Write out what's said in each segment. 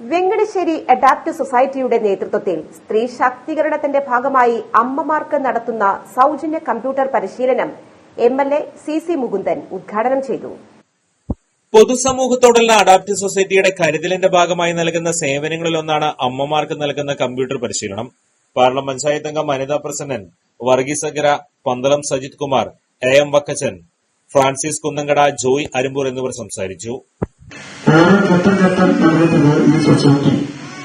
വെങ്കടശ്ശേരി adapt സൊസൈറ്റിയുടെ നേതൃത്വത്തിൽ സ്ത്രീ ശാക്തീകരണത്തിന്റെ ഭാഗമായി അമ്മമാർക്ക് നടത്തുന്ന സൌജന്യ കമ്പ്യൂട്ടർ പരിശീലനം M L A C C Mukundan ഉദ്ഘാടനം ചെയ്തു. പൊതുസമൂഹത്തോടുള്ള അഡാപ്റ്റ് സൊസൈറ്റിയുടെ കരുതലിന്റെ ഭാഗമായി നൽകുന്ന സേവനങ്ങളിലൊന്നാണ് അമ്മമാർക്ക് നൽകുന്ന കമ്പ്യൂട്ടർ പരിശീലനം. പാർലം പഞ്ചായത്ത് അംഗം വനിതാ Prasannan Varghese അഗ്ര Pandalam Sajith Kumar A M Vakkachan Francis Kunnankada Joy Arumboor എന്നിവർ സംസാരിച്ചു. ഓരോ ഘട്ടം ഘട്ടം നടത്തുന്നത് ഈ സൊസൈറ്റി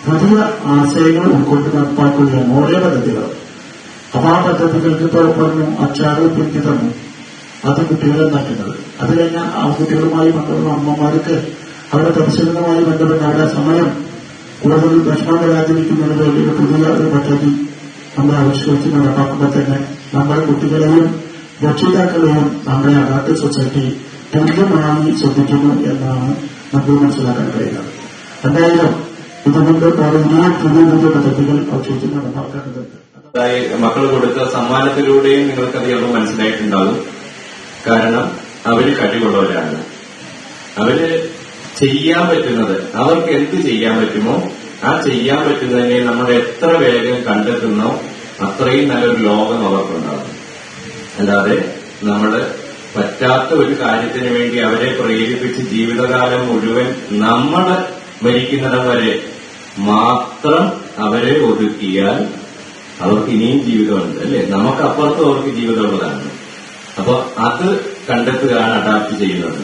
പുതിയ ആശയങ്ങൾ ഉൾക്കൊണ്ട് നടപ്പാക്കുകയാണ് ഓരോ പദ്ധതികൾ അപ്പൊ ആ പദ്ധതികൾക്ക് ഇപ്പോൾ പറഞ്ഞു അച്ചാറ് പിന്തി തന്നു അത് കുട്ടികളെ ഉണ്ടാക്കുന്നത് അത് കഴിഞ്ഞാൽ ആ കുട്ടികളുമായി ബന്ധപ്പെടുന്ന അമ്മമാർക്ക് അവരുടെ പരിശീലനവുമായി ബന്ധപ്പെട്ട അവരുടെ സമയം കൂടുതൽ വിഷമം വരാതിരിക്കുന്നതിന് വേണ്ടി ഒരു പുതിയ ഒരു പദ്ധതി നമ്മൾ ആവിഷ്കരിച്ച് നടപ്പാക്കുമ്പോൾ തന്നെ നമ്മുടെ കുട്ടികളെയും രക്ഷിതാക്കളെയും നമ്മുടെ അഡാപ്റ്റ് സൊസൈറ്റി തുല്യമായി ശ്രദ്ധിക്കുന്നു എന്നാണ് നമുക്ക് മനസ്സിലാക്കാൻ കഴിയുന്നത് എന്തായാലും ഇതുകൊണ്ട് പറഞ്ഞാൽ പുതിയ പുതിയ പദ്ധതികൾ ഔദ്യോഗിക നടപ്പാക്കേണ്ടതുണ്ട് മക്കൾ കൊടുത്ത സമ്മാനത്തിലൂടെയും നിങ്ങൾക്കത് ചിലപ്പോൾ മനസ്സിലായിട്ടുണ്ടാകും. കാരണം അവർ കഴിവുള്ളവരാണ് അവർ ചെയ്യാൻ പറ്റുന്നത് അവർക്ക് എന്ത് ചെയ്യാൻ പറ്റുമോ ആ ചെയ്യാൻ പറ്റുന്നതിനെ നമ്മൾ എത്ര വേഗം കണ്ടെത്തുന്നോ അത്രയും നല്ലൊരു ലോകം അവർക്കുണ്ടാകും. അല്ലാതെ നമ്മൾ പറ്റാത്ത ഒരു കാര്യത്തിന് വേണ്ടി അവരെ പ്രേരിപ്പിച്ച് ജീവിതകാലം മുഴുവൻ നമ്മൾ മരിക്കുന്നിടം വരെ മാത്രം അവരെ ഒതുക്കിയാൽ അവർക്ക് ഇനിയും ജീവിതമുണ്ട് അല്ലെ? നമുക്കപ്പുറത്തും അവർക്ക് ജീവിതമുള്ളതാണ്. അപ്പൊ അത് കണ്ടെത്തുകയാണ് അഡാപ്റ്റ് ചെയ്യുന്നത്.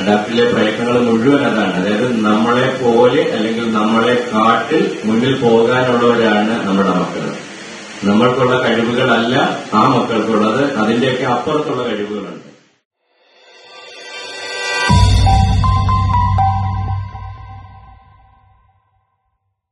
അഡാപ്റ്റിലെ പ്രയത്നങ്ങൾ മുഴുവൻ അതാണ്. അതായത് നമ്മളെ പോലെ അല്ലെങ്കിൽ നമ്മളെ കാട്ടിൽ മുന്നിൽ പോകാനുള്ളവരാണ് നമ്മുടെ മക്കൾ നമ്മൾക്കുള്ള കഴിവുകളല്ല ആ മക്കൾക്കുള്ളത്. അതിന്റെയൊക്കെ അപ്പുറത്തുള്ള കഴിവുകളുണ്ട്